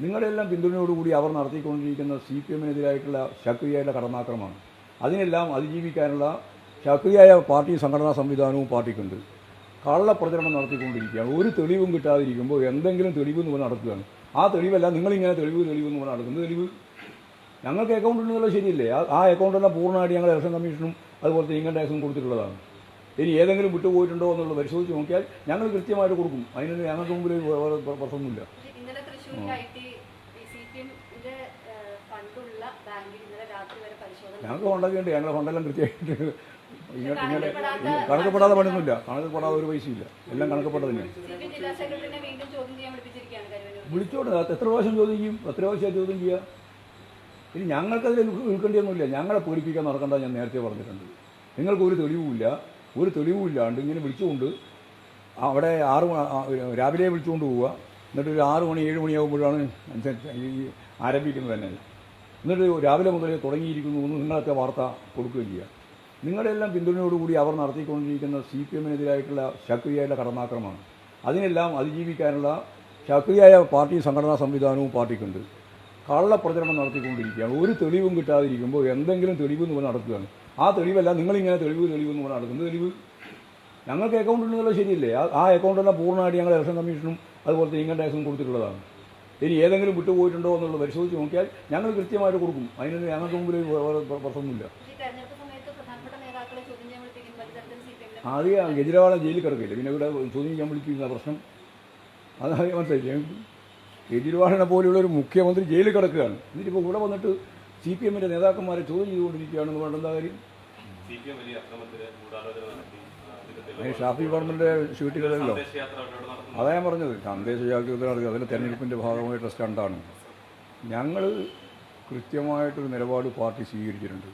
നിങ്ങളുടെയെല്ലാം പിന്തുണയോടുകൂടി അവർ നടത്തിക്കൊണ്ടിരിക്കുന്ന C P എമ്മിനെതിരായിട്ടുള്ള ശക്തിയായിട്ടുള്ള കടന്നാക്രമമാണ്. അതിനെല്ലാം അതിജീവിക്കാനുള്ള ശക്തിയായ പാർട്ടി സംഘടനാ സംവിധാനവും പാർട്ടിക്കുണ്ട്. കള്ളപ്രചരണം നടത്തിക്കൊണ്ടിരിക്കുകയാണ്. ഒരു തെളിവും കിട്ടാതിരിക്കുമ്പോൾ എന്തെങ്കിലും തെളിവ് എന്ന് നടക്കുകയാണ്. ആ തെളിവല്ല നിങ്ങളിങ്ങനെ തെളിവ് തെളിവ് എന്ന് നടക്കുന്നത് തെളിവ്. ഞങ്ങൾക്ക് അക്കൗണ്ട് ഉണ്ടെന്നുള്ളത് ശരിയല്ലേ? ആ- അക്കൗണ്ടെല്ലാം പൂർണമായിട്ട് ഞങ്ങൾ ഇലക്ഷൻ കമ്മീഷനും അതുപോലെ തന്നെ ഇൻകം ടാക്സും കൊടുത്തിട്ടുള്ളതാണ്. ഇനി ഏതെങ്കിലും വിട്ടുപോയിട്ടുണ്ടോ എന്നുള്ളത് പരിശോധിച്ച് നോക്കിയാൽ ഞങ്ങൾ കൃത്യമായിട്ട് കൊടുക്കും. അതിനൊന്നും ഞങ്ങൾക്ക് മുമ്പിൽ പ്രശ്നമൊന്നുമില്ല. ഞങ്ങൾക്ക് ഫണ്ടൊക്കെ ഉണ്ട് ഞങ്ങളുടെ ഫണ്ടെല്ലാം കൃത്യമായിട്ട് ഇങ്ങനെ കണക്കപ്പെടാതെ പണിയൊന്നുമില്ല. കണക്കപ്പെടാതെ ഒരു പൈസയില്ല. എല്ലാം കണക്കപ്പെട്ടത് തന്നെയാണ് സി പി എം ജില്ലാ സെക്രട്ടറിനെ വീണ്ടും ചോദ്യം ചെയ്യാൻ വിളിപ്പിച്ചിരിക്കുകയാണ് കരുവന്നൂർ. വിളിച്ചോട്ടെ എത്ര പ്രാവശ്യം ചോദ്യം ചെയ്യും? എത്ര പ്രാവശ്യം ചോദ്യം ചെയ്യുക ഇനി ഞങ്ങൾക്കതിൽ ഉൾക്കേണ്ടിയൊന്നുമില്ല. ഞങ്ങളെ പേടിപ്പിക്കാൻ നടക്കണ്ട ഞാൻ നേരത്തെ പറഞ്ഞിട്ടുണ്ട്. നിങ്ങൾക്ക് ഒരു തെളിവുമില്ല. ഒരു തെളിവുമില്ലാണ്ട് ഇങ്ങനെ വിളിച്ചുകൊണ്ട് അവിടെ ആറ് രാവിലെ വിളിച്ചുകൊണ്ട് പോവുക. എന്നിട്ട് ഒരു ആറ് മണി ഏഴ് മണിയാകുമ്പോഴാണ് ആരംഭിക്കുന്നത് തന്നെ. എന്നിട്ട് രാവിലെ മുതലേ തുടങ്ങിയിരിക്കുന്നു എന്ന് നിങ്ങളൊക്കെ വാർത്ത കൊടുക്കുകയും ചെയ്യുക നിങ്ങളുടെയെല്ലാം പിന്തുണയോടുകൂടി അവർ നടത്തിക്കൊണ്ടിരിക്കുന്ന സി പി എമ്മിനെതിരായിട്ടുള്ള ശക്തിയായുള്ള കടന്നാക്രമമാണ് അതിനെല്ലാം അതിജീവിക്കാനുള്ള ശക്തിയായ പാർട്ടി സംഘടനാ സംവിധാനവും പാർട്ടിക്കുണ്ട്. കള്ളപ്രചരണം നടത്തിക്കൊണ്ടിരിക്കുകയാണ്. ഒരു തെളിവും കിട്ടാതിരിക്കുമ്പോൾ എന്തെങ്കിലും തെളിവ് എന്ന് നടക്കുകയാണ്. ആ തെളിവല്ല നിങ്ങളിങ്ങനെ തെളിവ് തെളിവ് എന്ന് നടക്കുന്നത് തെളിവ്? ഞങ്ങൾക്ക് അക്കൗണ്ട് ഉണ്ടല്ലോ ശരിയല്ലേ? ആ- അക്കൗണ്ട് അക്കൗണ്ടെല്ലാം പൂർണമായിട്ട് ഞങ്ങൾ ഇലക്ഷൻ കമ്മീഷനും അതുപോലത്തെ ഇൻകം ടാക്സും കൊടുത്തിട്ടുള്ളതാണ്. ഇനി ഏതെങ്കിലും വിട്ടുപോയിട്ടുണ്ടോ എന്നുള്ളത് പരിശോധിച്ച് നോക്കിയാൽ ഞങ്ങൾ കൃത്യമായിട്ട് കൊടുക്കും. അതിന് ഞങ്ങൾക്ക് മുമ്പിൽ പ്രശ്നമൊന്നുമില്ല. ആദ്യം കെജ്രിവാളെ ജയിലിൽ കിടക്കില്ല പിന്നെ ഇവിടെ ചോദ്യം ചെയ്യാൻ വിളിക്കുന്ന പ്രശ്നം. അതായത് മനസ്സിലായില്ലേ കെജ്രിവാളിനെ പോലെയുള്ള ഒരു മുഖ്യമന്ത്രി ജയിലിൽ കിടക്കുകയാണ്. എന്നിട്ടിപ്പോൾ ഇവിടെ വന്നിട്ട് സി പി എമ്മിന്റെ നേതാക്കന്മാരെ ചോദ്യം ചെയ്തുകൊണ്ടിരിക്കുകയാണെന്ന് പറഞ്ഞ എന്താ കാര്യം? അതിന് ഷാഫി അവരോട് നടത്തുന്നു അതാ ഞാൻ പറഞ്ഞത്. സന്ദേശ ജാഗ്രത നടക്കുക അതിന്റെ തെരഞ്ഞെടുപ്പിന്റെ ഭാഗമായിട്ടുള്ള സ്റ്റണ്ടാണ് ഞങ്ങൾ കൃത്യമായിട്ടൊരു നിലപാട് പാർട്ടി സ്വീകരിച്ചിട്ടുണ്ട്.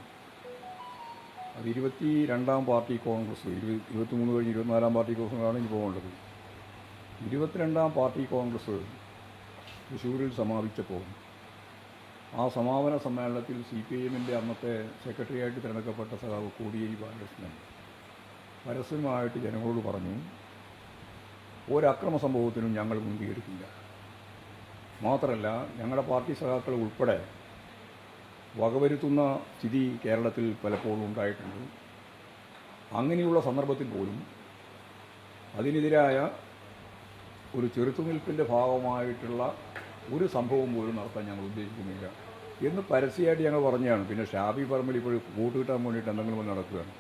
അത് ഇരുപത്തി രണ്ടാം പാർട്ടി കോൺഗ്രസ് ഇരുപത് ഇരുപത്തിമൂന്ന് കഴിഞ്ഞ് ഇരുപത്തിനാലാം പാർട്ടി കോൺഗ്രസ്സാണ് ഇനി പോകേണ്ടത്. ഇരുപത്തിരണ്ടാം പാർട്ടി കോൺഗ്രസ് തൃശ്ശൂരിൽ സമാപിച്ചപ്പോൾ ആ സമാപന സമ്മേളനത്തിൽ സി പി ഐ എമ്മിന്റെ അന്നത്തെ സെക്രട്ടറിയായിട്ട് തിരഞ്ഞെടുക്കപ്പെട്ട സഖാവ് കോടിയേരി ബാലകൃഷ്ണൻ പരസ്യമായിട്ട് ജനങ്ങളോട് പറഞ്ഞു ഒരക്രമ സംഭവത്തിനും ഞങ്ങൾ മുൻകൈയെടുക്കില്ല. മാത്രമല്ല ഞങ്ങളുടെ പാർട്ടി സഖാക്കൾ ഉൾപ്പെടെ വകവരുത്തുന്ന സ്ഥിതി കേരളത്തിൽ പലപ്പോഴും ഉണ്ടായിട്ടുണ്ട്. അങ്ങനെയുള്ള സന്ദർഭത്തിൽ പോലും അതിനെതിരായ ഒരു ചെറുത്തുനിൽപ്പിന്റെ ഭാഗമായിട്ടുള്ള ഒരു സംഭവം പോലും നടത്താൻ ഞങ്ങൾ ഉദ്ദേശിക്കുന്നില്ല. എന്ന് പരസ്യമായിട്ട് ഞങ്ങൾ പറഞ്ഞതാണ്. പിന്നെ ഷാബി പറമ്പിൽ ഇപ്പോൾ വോട്ട് കിട്ടാൻ വേണ്ടിയിട്ട് എന്തെങ്കിലും നടക്കുകയാണ്.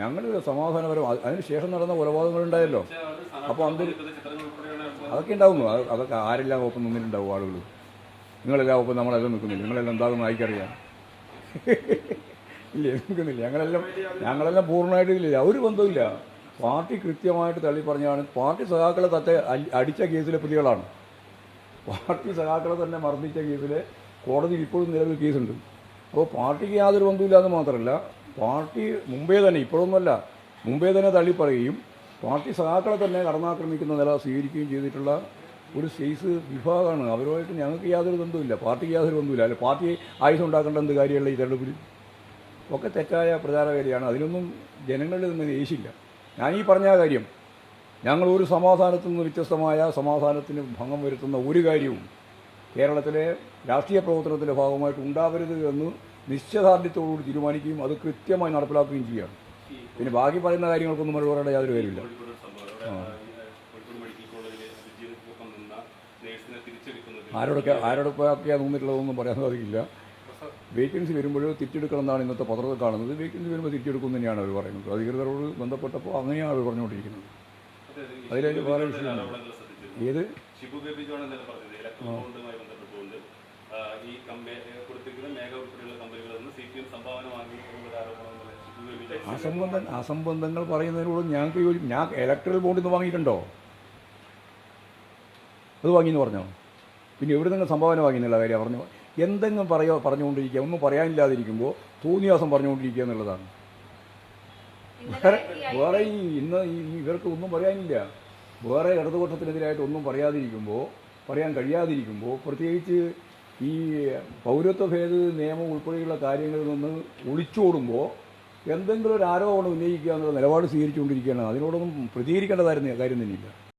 ഞങ്ങൾ സമാധാനപരം അതിനുശേഷം അതിന് ശേഷം നടന്ന കൊലപാതകങ്ങളുണ്ടായല്ലോ. അപ്പോൾ അന്തിൽ അതൊക്കെ ഉണ്ടാവുന്നു. അത് അതൊക്കെ ആരെല്ലാം ഒപ്പം നിന്നിട്ടുണ്ടാവും ആളുകൾ നിങ്ങളെല്ലാം ഒപ്പം നമ്മളെല്ലാം നിൽക്കുന്നില്ല? നിങ്ങളെല്ലാം എന്താകുന്നു ആയിക്കറിയാം ഇല്ല? നിൽക്കുന്നില്ല? ഞങ്ങളെല്ലാം ഞങ്ങളെല്ലാം പൂർണമായിട്ട് ഇല്ല ഒരു ബന്ധമില്ല പാർട്ടി കൃത്യമായിട്ട് തള്ളി പറഞ്ഞാണ്. പാർട്ടി സഖാക്കളെ തത്തെ അടിച്ച കേസിലെ പ്രതികളാണ്. പാർട്ടി സഖാക്കളെ തന്നെ മർദ്ദിച്ച കേസിലെ കോടതി ഇപ്പോഴും നിലവിൽ കേസുണ്ട്. അപ്പോൾ പാർട്ടിക്ക് യാതൊരു ബന്ധമില്ലാന്ന് മാത്രമല്ല പാർട്ടി മുമ്പേ തന്നെ ഇപ്പോഴൊന്നുമല്ല മുമ്പേ തന്നെ തള്ളിപ്പറയുകയും പാർട്ടി സഖാക്കളെ തന്നെ കടന്നാക്രമിക്കുന്ന നില സ്വീകരിക്കുകയും ചെയ്തിട്ടുള്ള ഒരു സെയ്സ് വിഭാഗമാണ്. അവരുമായിട്ട് ഞങ്ങൾക്ക് യാതൊരു ബന്ധവുമില്ല പാർട്ടിക്ക് യാതൊരു ബന്ധവുമില്ല. അല്ലെ പാർട്ടി ആയുധം ഉണ്ടാക്കേണ്ട എന്ത് കാര്യമല്ല ഈ തെരഞ്ഞെടുപ്പിൽ? ഒക്കെ തെറ്റായ പ്രചാരകാരിയാണ് അതിനൊന്നും ജനങ്ങളിൽ നിന്ന് യേശില്ല ഞാൻ ഈ പറഞ്ഞ കാര്യം ഞങ്ങൾ ഒരു സമാധാനത്തിൽ നിന്ന് വ്യത്യസ്തമായ സമാധാനത്തിന് ഭംഗം വരുത്തുന്ന ഒരു കാര്യവും കേരളത്തിലെ രാഷ്ട്രീയ പ്രവർത്തനത്തിന്റെ ഭാഗമായിട്ട് ഉണ്ടാവരുത് എന്ന് നിശ്ചയദാർഢ്യത്തോടുകൂടി തീരുമാനിക്കുകയും അത് കൃത്യമായി നടപ്പിലാക്കുകയും ചെയ്യുകയാണ്. പിന്നെ ബാക്കി പറയുന്ന കാര്യങ്ങൾക്കൊന്നും മറുപടി പറയേണ്ട യാതൊരു കാര്യമില്ല ആരോടൊക്കെ ആരോടൊക്കെയാണ് നിന്നിട്ടുള്ളതൊന്നും പറയാൻ സാധിക്കില്ല. വേക്കൻസി വരുമ്പോൾ തിരിച്ചെടുക്കണം എന്നാണ് ഇന്നത്തെ പത്രത്തിൽ കാണുന്നത്. വേക്കൻസി വരുമ്പോൾ തിരിച്ചെടുക്കും തന്നെയാണ് അവർ പറയുന്നത്. അധികൃതരോട് ബന്ധപ്പെട്ടപ്പോൾ അങ്ങനെയാണ് അവർ പറഞ്ഞുകൊണ്ടിരിക്കുന്നത്. അതിലേക്ക് വേറെ വിഷയമാണ് ഏത്? ഷിബു ബേബി ജോൺ എന്നല്ല പറഞ്ഞത് ഇലക്ട്രൽ ബോണ്ടുമായി ബന്ധപ്പെട്ടുകൊണ്ട് ആ, ഈ കമ്പനി കൊടുത്തിരിക്കുന്ന മേഘ ഉൾപ്പെടെയുള്ള കമ്പനികളിൽ നിന്ന് സി പി എം സംഭാവന വാങ്ങി എന്നുള്ള ആരോപണം ഇന്നലെ ഷിബു ബേബി ജോൺ അസംബന്ധം അസംബന്ധങ്ങൾ പറയുന്നതിനോട് ഞങ്ങൾക്ക് യോജി ഞാൻ ഇലക്ട്രൽ ബോണ്ടിൽ നിന്ന് വാങ്ങിയിട്ടുണ്ടോ? അത് വാങ്ങിയെന്ന് പറഞ്ഞോ? പിന്നെ എവിടെ നിങ്ങൾ സംഭാവന വാങ്ങിയെന്നുള്ള കാര്യം പറഞ്ഞു? എന്തെങ്കിലും പറയോ പറഞ്ഞുകൊണ്ടിരിക്കുക. ഒന്നും പറയാനില്ലാതിരിക്കുമ്പോൾ തോന്നിയാസം പറഞ്ഞുകൊണ്ടിരിക്കുക എന്നുള്ളതാണ്. വേറെ വേറെ ഈ ഇന്ന് ഇവർക്ക് ഒന്നും പറയാനില്ല. വേറെ ഇടതുപക്ഷത്തിനെതിരായിട്ട് ഒന്നും പറയാതിരിക്കുമ്പോൾ പറയാൻ കഴിയാതിരിക്കുമ്പോൾ പ്രത്യേകിച്ച് ഈ പൗരത്വ ഭേദ നിയമം ഉൾപ്പെടെയുള്ള കാര്യങ്ങളിൽ നിന്ന് ഒളിച്ചോടുമ്പോൾ എന്തെങ്കിലും ഒരു ആരോപണം ഉന്നയിക്കുക എന്നുള്ള നിലപാട് സ്വീകരിച്ചുകൊണ്ടിരിക്കുകയാണ്. അതിനോടൊന്നും പ്രതികരിക്കേണ്ടതായിരുന്ന കാര്യം തന്നെയില്ല.